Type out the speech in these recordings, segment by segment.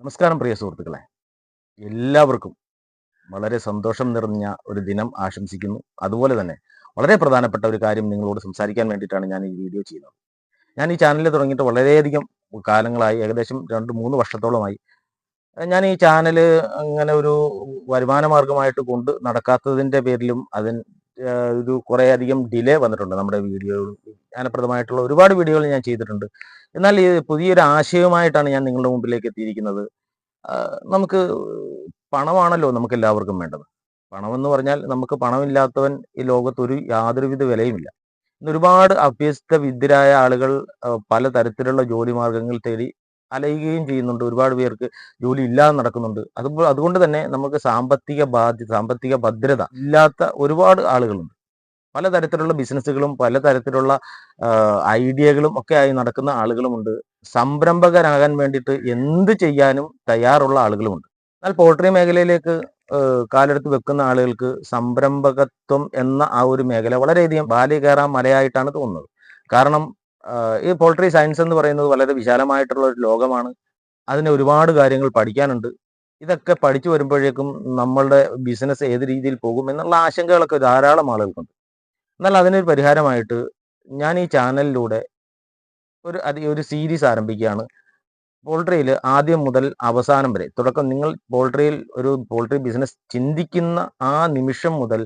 നമസ്കാരം പ്രിയ സുഹൃത്തുക്കളെ. എല്ലാവർക്കും വളരെ സന്തോഷം നിറഞ്ഞ ഒരു ദിനം ആശംസിക്കുന്നു. അതുപോലെ തന്നെ വളരെ പ്രധാനപ്പെട്ട ഒരു കാര്യം നിങ്ങളോട് സംസാരിക്കാൻ വേണ്ടിയിട്ടാണ് ഞാൻ ഈ വീഡിയോ ചെയ്യുന്നത്. ഞാൻ ഈ ചാനൽ തുടങ്ങിയിട്ട് വളരെയധികം കാലങ്ങളായി ഏകദേശം രണ്ട് മൂന്ന് വർഷത്തോളമായി ഞാൻ ഈ ചാനൽ അങ്ങനെ ഒരു വരുമാന മാർഗമായിട്ട് കൊണ്ട് നടക്കാത്തതിന്റെ പേരിലും അതിന് ഒരു കുറേ അധികം ഡിലേ വന്നിട്ടുണ്ട് നമ്മുടെ വീഡിയോകൾ ജ്ഞാനപ്രദമായിട്ടുള്ള ഒരുപാട് വീഡിയോകൾ ഞാൻ ചെയ്തിട്ടുണ്ട്. എന്നാൽ ഈ പുതിയൊരു ആശയവുമായിട്ടാണ് ഞാൻ നിങ്ങളുടെ മുമ്പിലേക്ക് എത്തിയിരിക്കുന്നത്. നമുക്ക് പണമാണല്ലോ നമുക്ക് എല്ലാവർക്കും വേണ്ടത്. പണമെന്ന് പറഞ്ഞാൽ നമുക്ക് പണമില്ലാത്തവൻ ഈ ലോകത്ത് ഒരു യാതൊരുവിധ വിലയുമില്ല. ഇന്ന് ഒരുപാട് അഭ്യസ്ത വിദ്യരായ ആളുകൾ പല തരത്തിലുള്ള ജോലി മാർഗങ്ങൾ തേടി അലയുകയും ചെയ്യുന്നുണ്ട്. ഒരുപാട് പേർക്ക് ജോലി ഇല്ലാതെ നടക്കുന്നുണ്ട്. അതുപോലെ അതുകൊണ്ട് തന്നെ നമുക്ക് സാമ്പത്തിക ബാധ്യത സാമ്പത്തിക ഭദ്രത ഇല്ലാത്ത ഒരുപാട് ആളുകളുണ്ട്. പലതരത്തിലുള്ള ബിസിനസ്സുകളും പലതരത്തിലുള്ള ഐഡിയകളും ഒക്കെ ആയി നടക്കുന്ന ആളുകളുമുണ്ട്. സംരംഭകരാകാൻ വേണ്ടിയിട്ട് എന്ത് ചെയ്യാനും തയ്യാറുള്ള ആളുകളുമുണ്ട്. എന്നാൽ പോൾട്രി മേഖലയിലേക്ക് കാലെടുത്ത് വെക്കുന്ന ആളുകൾക്ക് സംരംഭകത്വം എന്ന ആ ഒരു മേഖല വളരെയധികം ബാല്യ കയറാൻ മലയായിട്ടാണ് തോന്നുന്നത്. കാരണം ഈ പോൾട്രി സയൻസ് എന്ന് പറയുന്നത് വളരെ വിശാലമായിട്ടുള്ള ഒരു ലോകമാണ്. അതിന് ഒരുപാട് കാര്യങ്ങൾ പഠിക്കാനുണ്ട്. ഇതൊക്കെ പഠിച്ചു വരുമ്പോഴേക്കും നമ്മളുടെ ബിസിനസ് ഏത് രീതിയിൽ പോകും എന്നുള്ള ആശങ്കകളൊക്കെ ധാരാളം ആളുകൾക്കുണ്ട്. എന്നാൽ അതിനൊരു പരിഹാരമായിട്ട് ഞാൻ ഈ ചാനലിലൂടെ ഒരു അതി ഒരു സീരീസ് ആരംഭിക്കുകയാണ്. പോൾട്രിയിൽ ആദ്യം മുതൽ അവസാനം വരെ തുടക്കം നിങ്ങൾ പോൾട്രിയിൽ ഒരു പോൾട്രി ബിസിനസ് ചിന്തിക്കുന്ന ആ നിമിഷം മുതൽ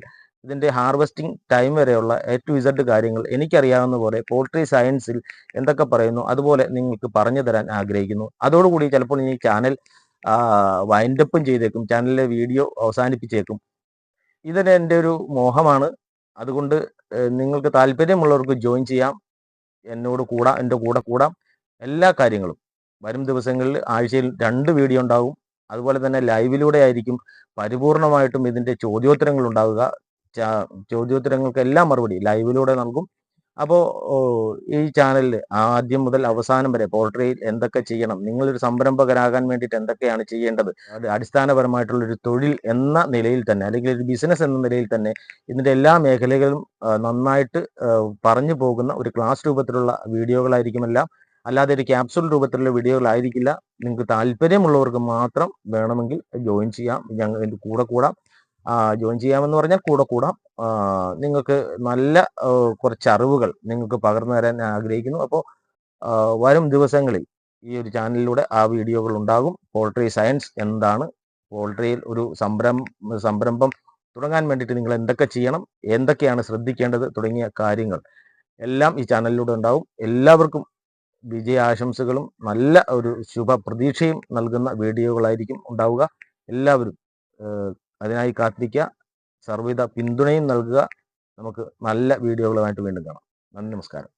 ഇതിന്റെ ഹാർവെസ്റ്റിംഗ് ടൈം വരെയുള്ള എ ടു ഇസഡ് കാര്യങ്ങൾ എനിക്കറിയാവുന്ന പോലെ പോൾട്രി സയൻസിൽ എന്തൊക്കെ പറയുന്നു അതുപോലെ നിങ്ങൾക്ക് പറഞ്ഞു തരാൻ ആഗ്രഹിക്കുന്നു. അതോടുകൂടി ചിലപ്പോൾ ഈ ചാനൽ വൈൻഡപ്പും ചെയ്തേക്കും ചാനലിലെ വീഡിയോ അവസാനിപ്പിച്ചേക്കും. ഇതിന് എന്റെ ഒരു മോഹമാണ്. അതുകൊണ്ട് നിങ്ങൾക്ക് താല്പര്യമുള്ളവർക്ക് ജോയിൻ ചെയ്യാം. എന്നോട് കൂടാം എന്റെ കൂടെ കൂടാം. എല്ലാ കാര്യങ്ങളും. വരും ദിവസങ്ങളിൽ ആഴ്ചയിൽ രണ്ട് വീഡിയോ ഉണ്ടാകും അതുപോലെ തന്നെ ലൈവിലൂടെ ആയിരിക്കും പരിപൂർണമായിട്ടും ഇതിന്റെ ചോദ്യോത്തരങ്ങൾ ഉണ്ടാവുക. ചോദ്യോത്തരങ്ങൾക്കെല്ലാം മറുപടി ലൈവിലൂടെ നൽകും. അപ്പോൾ ഈ ചാനലിൽ ആദ്യം മുതൽ അവസാനം വരെ പോൾട്രിയിൽ എന്തൊക്കെ ചെയ്യണം നിങ്ങളൊരു സംരംഭകരാകാൻ വേണ്ടിയിട്ട് എന്തൊക്കെയാണ് ചെയ്യേണ്ടത് അത് അടിസ്ഥാനപരമായിട്ടുള്ള ഒരു തൊഴിൽ എന്ന നിലയിൽ തന്നെ അല്ലെങ്കിൽ ഒരു ബിസിനസ് എന്ന നിലയിൽ തന്നെ ഇതിന്റെ എല്ലാ മേഖലകളും നന്നായിട്ട് പറഞ്ഞു പോകുന്ന ഒരു ക്ലാസ് രൂപത്തിലുള്ള വീഡിയോകളായിരിക്കും എല്ലാം. അല്ലാതെ ഒരു ക്യാപ്സുൾ രൂപത്തിലുള്ള വീഡിയോകളായിരിക്കില്ല. നിങ്ങൾക്ക് താല്പര്യമുള്ളവർക്ക് മാത്രം വേണമെങ്കിൽ ജോയിൻ ചെയ്യാം. ഞങ്ങൾ കൂടെ കൂടാം. ജോയിൻ ചെയ്യാമെന്ന് പറഞ്ഞാൽ കൂടെ കൂടാം. നിങ്ങൾക്ക് നല്ല കുറച്ച് അറിവുകൾ നിങ്ങൾക്ക് പകർന്നു തരാൻ ആഗ്രഹിക്കുന്നു. അപ്പോൾ വരും ദിവസങ്ങളിൽ ഈ ഒരു ചാനലിലൂടെ ആ വീഡിയോകൾ ഉണ്ടാകും. പോൾട്രി സയൻസ് എന്താണ്? പോൾട്രിയിൽ ഒരു സംരംഭം സംരംഭം തുടങ്ങാൻ വേണ്ടിയിട്ട് നിങ്ങൾ എന്തൊക്കെ ചെയ്യണം? എന്തൊക്കെയാണ് ശ്രദ്ധിക്കേണ്ടത്? തുടങ്ങിയ കാര്യങ്ങൾ എല്ലാം ഈ ചാനലിലൂടെ ഉണ്ടാവും. എല്ലാവർക്കും വിജയാശംസകളും നല്ല ഒരു ശുഭ പ്രതീക്ഷയും നൽകുന്ന വീഡിയോകളായിരിക്കും ഉണ്ടാവുക. എല്ലാവരും അതിനായി കാത്തിരിക്കുക. സർവവിധ പിന്തുണയും നൽകുക. നമുക്ക് നല്ല വീഡിയോകളുമായിട്ട് വീണ്ടും കാണാം. നന്ദി നമസ്കാരം.